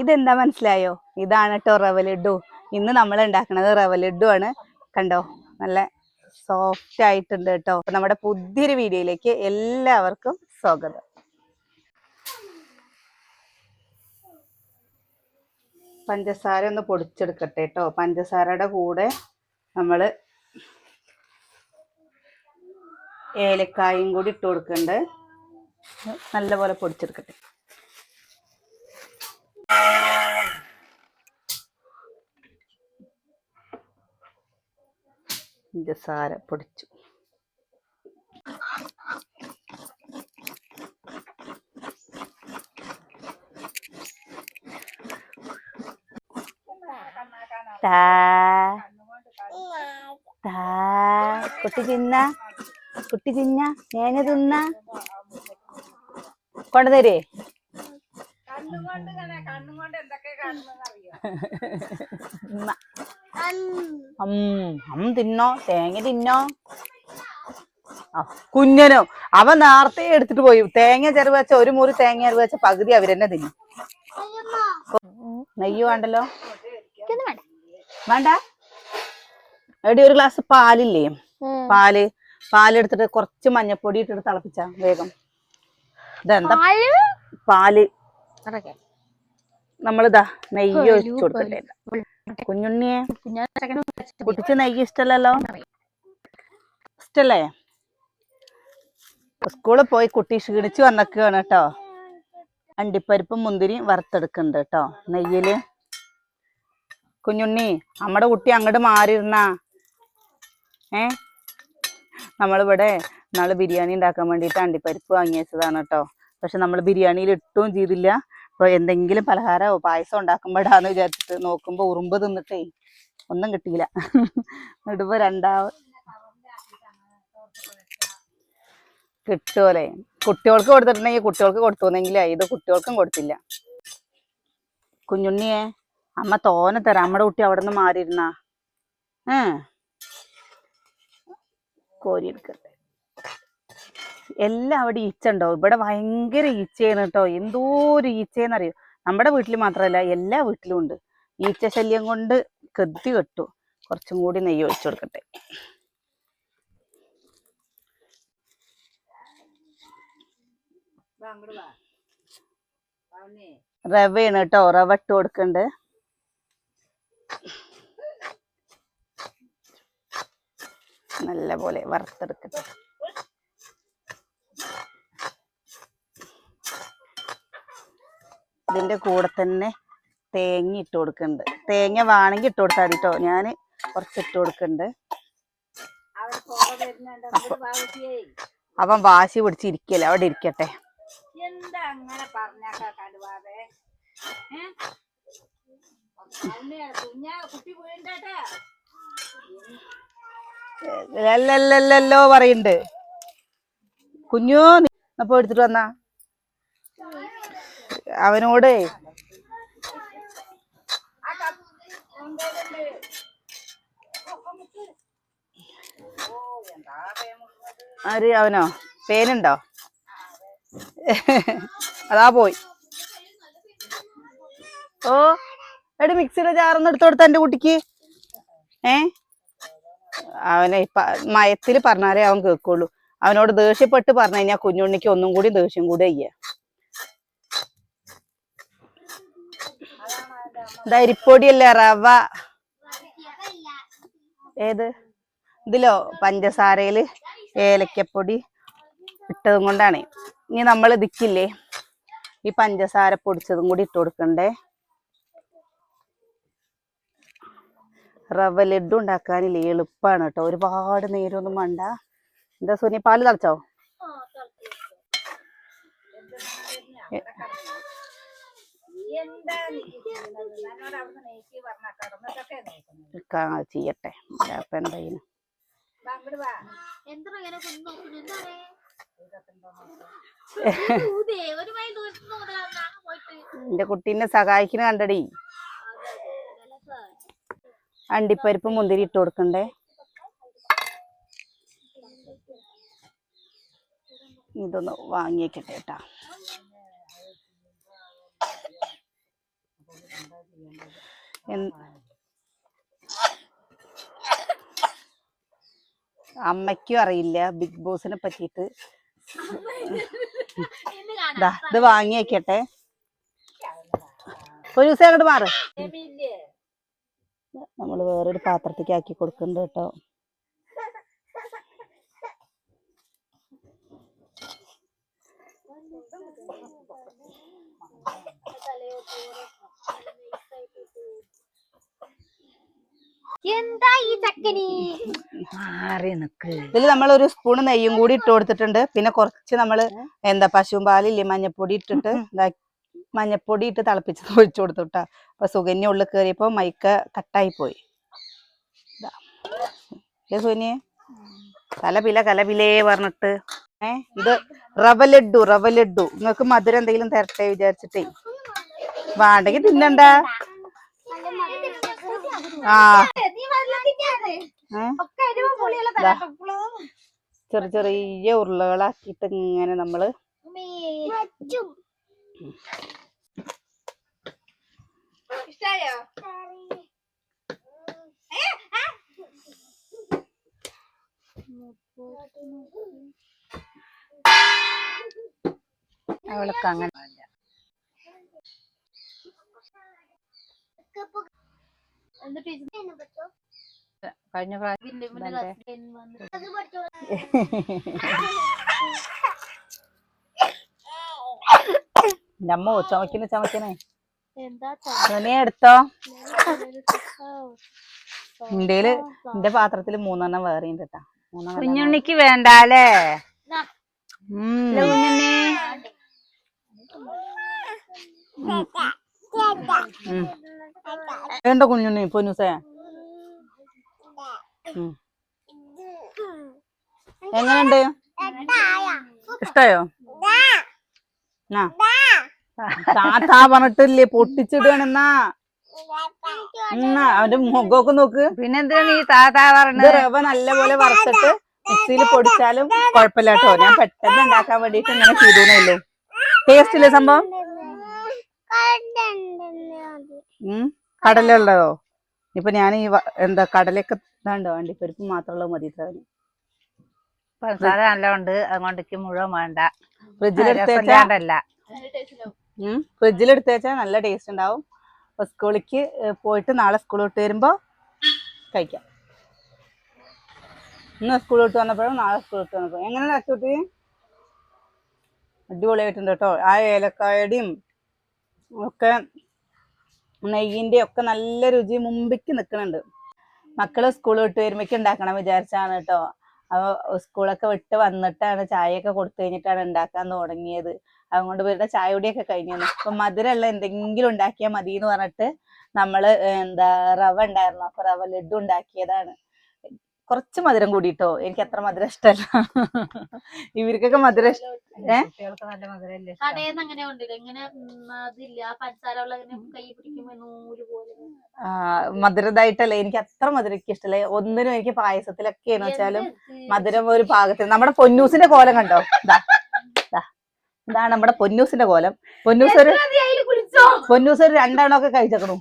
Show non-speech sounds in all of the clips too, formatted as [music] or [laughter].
ഇതെന്താ മനസ്സിലായോ? ഇതാണ് കേട്ടോ റവ ലഡു ഇന്ന് നമ്മൾ ഉണ്ടാക്കുന്നത് റവ ലഡു ആണ്. കണ്ടോ? നല്ല സോഫ്റ്റ് ആയിട്ടുണ്ട് കേട്ടോ അപ്പൊ നമ്മുടെ പുതിയൊരു വീഡിയോയിലേക്ക് എല്ലാവർക്കും സ്വാഗതം. പഞ്ചസാര ഒന്ന് പൊടിച്ചെടുക്കട്ടെ കേട്ടോ പഞ്ചസാരയുടെ കൂടെ നമ്മൾ ഏലക്കായും കൂടി ഇട്ട് കൊടുക്കുന്നുണ്ട് നല്ലപോലെ പൊടിച്ചെടുക്കട്ടെ. പഞ്ചസാര പൊടിച്ചു കുട്ടി തിന്ന കുട്ടി തിന്ന തേങ്ങ തിന്ന കൊണ്ടുതരേ. അം. അം തിന്നോ? തേങ്ങ തിന്നോ? കുഞ്ഞനോ അവൻ നേരത്തെ എടുത്തിട്ട് പോയി. തേങ്ങ ചെറുവ് വെച്ച ഒരു മുറി തേങ്ങ ചെറുവ് വെച്ച പകുതി അവരെന്നെ തിന്നു നെയ്യ് വേണ്ടല്ലോ? വേണ്ട. എടി ഒരു ഗ്ലാസ് പാലില്ലേ? പാൽ. പാലെടുത്തിട്ട് കുറച്ച് മഞ്ഞപ്പൊടി ഇട്ടിട്ട് തിളപ്പിച്ച വേഗം. ഇതെന്താ? പാൽ. നമ്മളിതാ നെയ്യ് ഒഴിച്ചു കൊടുക്കട്ടെ കുഞ്ഞുണ്ണിയെ കുട്ടിച്ച് നെയ്യ് ഇഷ്ടല്ലല്ലോ? ഇഷ്ടല്ലേ? സ്കൂളിൽ പോയി കുട്ടി ക്ഷീണിച്ച് വന്നൊക്കെയാണ് കേട്ടോ അണ്ടിപ്പരിപ്പും മുന്തിരിയും വറുത്തെടുക്കുന്നുണ്ട് കേട്ടോ നെയ്യിൽ. കുഞ്ഞുണ്ണി നമ്മുടെ കുട്ടി അങ്ങോട്ട് മാറിയിരുന്ന? ഏ? നമ്മളിവിടെ നാളെ ബിരിയാണി ഉണ്ടാക്കാൻ വേണ്ടിയിട്ട് അണ്ടിപ്പരിപ്പ് വാങ്ങിയതാണ് കേട്ടോ പക്ഷെ നമ്മൾ ബിരിയാണിയിൽ ഇട്ടും ചെയ്തില്ല. അപ്പോൾ എന്തെങ്കിലും പലഹാരമോ പായസം ഉണ്ടാക്കുമ്പോഴാന്ന് വിചാരിച്ചിട്ട് നോക്കുമ്പോൾ ഉറുമ്പ് തിന്നിട്ടേ ഒന്നും കിട്ടിയില്ല. ഇടുമ്പോ രണ്ടാവ് കിട്ടുമല്ലേ കുട്ടികൾക്ക് കൊടുത്തിട്ടുണ്ടെങ്കിൽ കുട്ടികൾക്ക് കൊടുത്തുവെന്നെങ്കിലേ ഇത് കുട്ടികൾക്കും കൊടുത്തില്ല. കുഞ്ഞുണ്ണിയെ അമ്മ തോനെ തരാം. നമ്മുടെ കുട്ടി അവിടെ നിന്ന് മാറിയിരുന്നാ. ഏ? കോരി എടുക്കട്ടെ. എല്ലാം അവിടെ ഈച്ച ഉണ്ടാവും ഇവിടെ ഭയങ്കര ഈച്ചയാണ് കേട്ടോ. എന്തോ ഒരു ഈച്ചയെന്നറിയോ നമ്മുടെ വീട്ടിൽ മാത്രമല്ല എല്ലാ വീട്ടിലും ഉണ്ട്. ഈച്ച ശല്യം കൊണ്ട് കെത്തി കെട്ടു. കുറച്ചും കൂടി നെയ്യ് ഒഴിച്ചു കൊടുക്കട്ടെ. റവയാണ് കേട്ടോ. റവ ഇട്ട് കൊടുക്കണ്ട്. നല്ല പോലെ വറുത്തെടുക്കട്ടെ. ഇതിന്റെ കൂടെ തന്നെ തേങ്ങ ഇട്ട് കൊടുക്കുന്നുണ്ട്. തേങ്ങ വേണമെങ്കിൽ ഇട്ട് കൊടുത്താൽ മതി കേട്ടോ ഞാൻ കുറച്ച് ഇട്ട് കൊടുക്കുന്നുണ്ട്. അവൻ വാശി പിടിച്ചിരിക്കല്ലേ? അവിടെ ഇരിക്കട്ടെ. ലല്ലല്ലല്ലോ പറയുന്നുണ്ട്. കുഞ്ഞു അപ്പൊ എടുത്തിട്ട് വന്നാ. അവനോട്. ആര്? അവനോ? പേനുണ്ടോ? അതാ പോയി. ഓ എടി മിക്സിയുടെ ചാറൊന്നും എടുത്തു കൊടുത്ത എന്റെ കുട്ടിക്ക്. ഏ? അവനെ മയത്തിൽ പറഞ്ഞാലേ അവൻ കേൾക്കുള്ളൂ. അവനോട് ദേഷ്യപ്പെട്ട് പറഞ്ഞു കഴിഞ്ഞാൽ കുഞ്ഞുണ്ണിക്ക് ഒന്നും കൂടി ദേഷ്യം കൂടെ ചെയ്യ ഇത് അരിപ്പൊടിയല്ലേ റവ? ഏത്? ഇതിലോ? പഞ്ചസാരയിൽ ഏലക്കപ്പൊടി ഇട്ടതും കൊണ്ടാണ്. ഇനി നമ്മൾ ഇതിക്കില്ലേ ഈ പഞ്ചസാര പൊടിച്ചതും കൂടി ഇട്ട് കൊടുക്കണ്ടേ? റവ ലഡു ഉണ്ടാക്കാനില്ലേ എളുപ്പമാണ് കേട്ടോ. ഒരുപാട് നേരമൊന്നും വേണ്ട. എന്താ സുനി പാൽ തളച്ചോ? എന്താ? എന്നോട് പറഞ്ഞ കടന്നിട്ടൊക്കെ നോക്കുന്നത് ചെയ്യട്ടെ അപ്പൊ എന്തായാലും അങ്ങോട്ട് വാ എന്താ ഇങ്ങനെ നോക്കുന്നു പോയിട്ട്. എന്റെ കുട്ടീനെ സഹായിക്കുന്ന കണ്ടടി. അണ്ടിപ്പരിപ്പ് മുന്തിരി ഇട്ട് കൊടുക്കണ്ടേ? ഇതൊന്ന് വാങ്ങിയേക്കട്ടെ കേട്ടാ. അമ്മയ്ക്കും അറിയില്ല ബിഗ് ബോസിനെ പറ്റിട്ട് ഇത് വാങ്ങി വെക്കട്ടെ. ഒരു ദിവസം അങ്ങോട്ട് മാറ്. നമ്മൾ നമ്മൾ വേറൊരു പാത്രത്തേക്ക് ആക്കി കൊടുക്കുന്നുണ്ട് കേട്ടോ. എന്താ ഈ ചക്കനി? മാറി നിക്ക്. ഇതിൽ നമ്മൾ ഒരു സ്പൂൺ നെയ്യും കൂടി ഇട്ട് കൊടുത്തിട്ടുണ്ട്. പിന്നെ കുറച്ച് നമ്മൾ എന്താ പശുവും പാലില്ലേ മഞ്ഞപ്പൊടി ഇട്ടിട്ട് ഇതാ- മഞ്ഞപ്പൊടി ഇട്ട് തിളപ്പിച്ച് [laughs] ഒഴിച്ചു കൊടുത്തു കേട്ടോ അപ്പൊ സുകന്യ ഉള്ളിൽ കയറിയപ്പോ മൈക്ക കട്ടായി പോയി. സുകന്യെ? കലപില കലപിലേ പറഞ്ഞിട്ട്. ഏ ഇത് റവ ലഡു റവ ലഡു നിങ്ങൾക്ക് മധുരം എന്തെങ്കിലും തരട്ടെ വിചാരിച്ചിട്ടേ. വേണ്ടെങ്കി തിന്നണ്ട. ആ. ചെറിയ ചെറിയ ഉരുളകളാക്കിയിട്ട് ഇങ്ങനെ നമ്മൾ അവൾക്ക് അങ്ങനെ കഴിഞ്ഞ പ്രാവശ്യം അമ്മ ചമക്കണേ ചുമക്കണേ എന്താ നീ എടുത്തോ? ഇന്ത്യയിൽ എന്റെ പാത്രത്തിൽ മൂന്നെണ്ണം വേറെ ഉണ്ട് കേട്ടാ കുഞ്ഞുണ്ണിക്ക് വേണ്ടാലേ ഉം. കുഞ്ഞുണ്ണി. വേണ്ട കുഞ്ഞുണ്ണി പൊന്നുസേ. എങ്ങനെയുണ്ട്? ഇഷ്ടയോ? താത്താ പറഞ്ഞിട്ടില്ലേ പൊട്ടിച്ചിടുകയാണെന്നാ എന്നാ അവന്റെ മുഖമൊക്കെ നോക്ക്. പിന്നെന്തിനാ നീ താത്താ പറഞ്ഞത്? റവ നല്ലപോലെ വറുത്തിട്ട് മിക്സിയിൽ പൊടിച്ചാലും കുഴപ്പമില്ല കേട്ടോ ഞാൻ പെട്ടെന്ന് ഉണ്ടാക്കാൻ വേണ്ടിട്ട് ഇങ്ങനെ ചെയ്തേ ടേസ്റ്റ് ഇല്ലേ സംഭവം? ഉം കടലുള്ളതോ? ഇപ്പൊ ഞാൻ ഈ എന്താ കടലൊക്കെ ഇതാണ്ടോ പരിപ്പ് മാത്രമുള്ളത് മതി ഇത്രയും പഞ്ചസാര നല്ല ഉണ്ട് അതുകൊണ്ടിക്ക് മുഴുവൻ വേണ്ട. ഫ്രിഡ്ജിലെടുത്തേച്ചല്ല വെച്ചാ രസമില്ലാണ്ടല്ല. ഫ്രിഡ്ജിലെടുത്ത് വെച്ചാൽ നല്ല ടേസ്റ്റ് ഉണ്ടാവും. അപ്പൊ സ്കൂളിലേക്ക് പോയിട്ട് നാളെ സ്കൂൾ വിട്ട് വരുമ്പോ കഴിക്കാം. ഇന്ന് സ്കൂൾ വിട്ട് വന്നപ്പോഴും നാളെ സ്കൂൾ വിട്ട് വന്നപ്പോഴും. എങ്ങനെയാണ് അച്ചൂട്ടി? അടിപൊളിയായിട്ടുണ്ട് കേട്ടോ ആ ഏലക്കായടിയും ഒക്കെ നെയ്യിന്റെ ഒക്കെ നല്ല രുചി മുമ്പിക്ക് നിൽക്കുന്നുണ്ട് മക്കൾ സ്കൂൾ വിട്ട് വരുമ്പോഴേക്ക് ഉണ്ടാക്കണം വിചാരിച്ചാണ് കേട്ടോ. അപ്പൊ സ്കൂളൊക്കെ വിട്ട് വന്നിട്ടാണ് ചായയൊക്കെ കൊടുത്തു കഴിഞ്ഞിട്ടാണ് ഉണ്ടാക്കാൻ തുടങ്ങിയത്. അതുകൊണ്ട് ഇവരുടെ ചായ കുടിയൊക്കെ കഴിഞ്ഞു. അപ്പൊ മധുരമുള്ള എന്തെങ്കിലും ഉണ്ടാക്കിയാൽ മതി എന്ന് പറഞ്ഞിട്ട് നമ്മൾ എന്താ റവ ഉണ്ടായിരുന്നു. അപ്പൊ റവ ലഡു ഉണ്ടാക്കിയതാണ്. കുറച്ച് മധുരം കൂടിട്ടോ? എനിക്ക് അത്ര മധുരം ഇഷ്ടമല്ല ഇവർക്കൊക്കെ മധുരം മധുരതായിട്ടല്ലേ? എനിക്ക് അത്ര മധുരക്ക് എനിക്ക് ഇഷ്ടമല്ല ഒന്നിനും എനിക്ക് പായസത്തിലൊക്കെയെന്ന് വെച്ചാലും മധുരം ഒരു പാകത്തിന്. നമ്മുടെ പൊന്നൂസിന്റെ കോലം കണ്ടോ? ദാ, ദാ. ഇതാണ് നമ്മുടെ പൊന്നൂസിന്റെ കോലം. പൊന്നൂസ് ഒരു പൊന്നൂസ് ഒരു രണ്ടെണ്ണമൊക്കെ കഴിച്ചേക്കണു.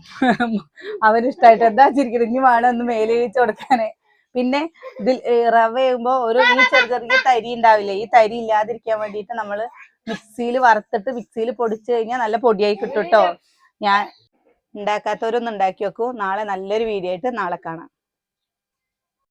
അവനിഷ്ടായിട്ട് എന്താ ചിരിക്കണം ഇനി വേണം ഒന്ന് മേലെ വീച്ച് കൊടുക്കാന്. പിന്നെ ഇതിൽ റവ ചെയ്യുമ്പോ ഒരു ഈ ചെറിയ ചെറിയ തരി ഉണ്ടാവില്ലേ? ഈ തരി ഇല്ലാതിരിക്കാൻ വേണ്ടിയിട്ട് നമ്മൾ മിക്സിയിൽ വറുത്തിട്ട് മിക്സിയിൽ പൊടിച്ചു കഴിഞ്ഞാൽ നല്ല പൊടിയായി കിട്ടും കേട്ടോ ഞാൻ ഉണ്ടാക്കാത്തവരൊന്നും ഉണ്ടാക്കി വെക്കൂ നാളെ നല്ലൊരു വീഡിയോ ആയിട്ട് നാളെ കാണാം.